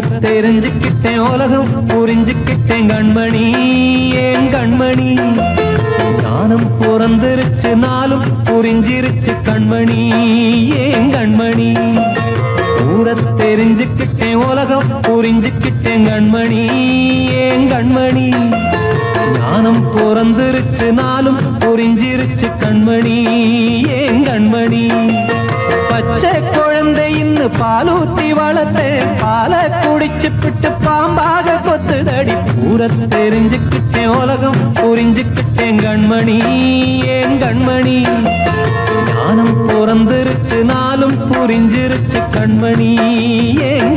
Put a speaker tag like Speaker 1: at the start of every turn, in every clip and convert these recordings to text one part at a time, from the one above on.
Speaker 1: தெரிஞ்சுக்கிட்டேன் உலகம் புரிஞ்சுக்கிட்டேன் கண்மணி ஏன் கண்மணி? ஞானம் பிறந்திருச்சு நாளும் புரிஞ்சிருச்சு கண்மணி ஏன் கண்மணி? கூட தெரிஞ்சுக்கிட்டேன் உலகம் புரிஞ்சுக்கிட்டேன் கண்மணி ஏன் கண்மணி? ஞானம் பிறந்திருச்சு நாளும் புரிஞ்சிருச்சு கண்மணி ஏன் கண்மணி? பச்சை குழந்தை இன்னு பாலூத்தி வளர்த்தேன் பாலை பாம்பாக கொத்துதடி. ஊர தெரிஞ்சுக்கிட்டேன் உலகம் புரிஞ்சுக்கிட்டேன் கண்மணி ஏன் கண்மணி? ஞானம் பிறந்திருச்சு நாளும் புரிஞ்சிருச்சு கண்மணி ஏன்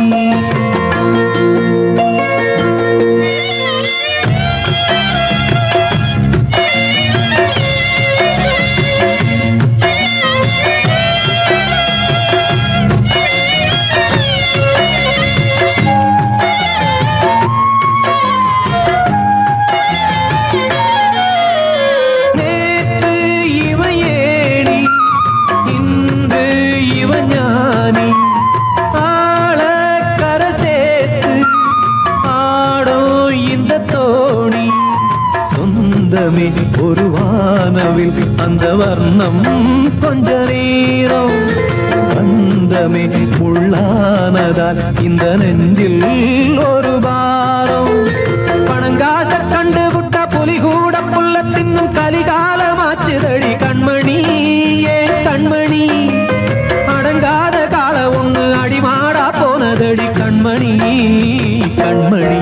Speaker 1: சொந்தமே ஒரு வானவில் அந்த வர்ணம் கொஞ்ச நேரம். பந்தமே உள்ளானதால் இந்த நெஞ்சில் ஒரு பாரம். பணங்காச கண்டு விட்ட புலி கூட புல்ல தின்னும் கலிகாலமாச்சுதடி கண்மணி ஏன் கண்மணி. அடங்காத கால ஒண்ணு அடிமாடா போனதடி கண்மணி கண்மணி.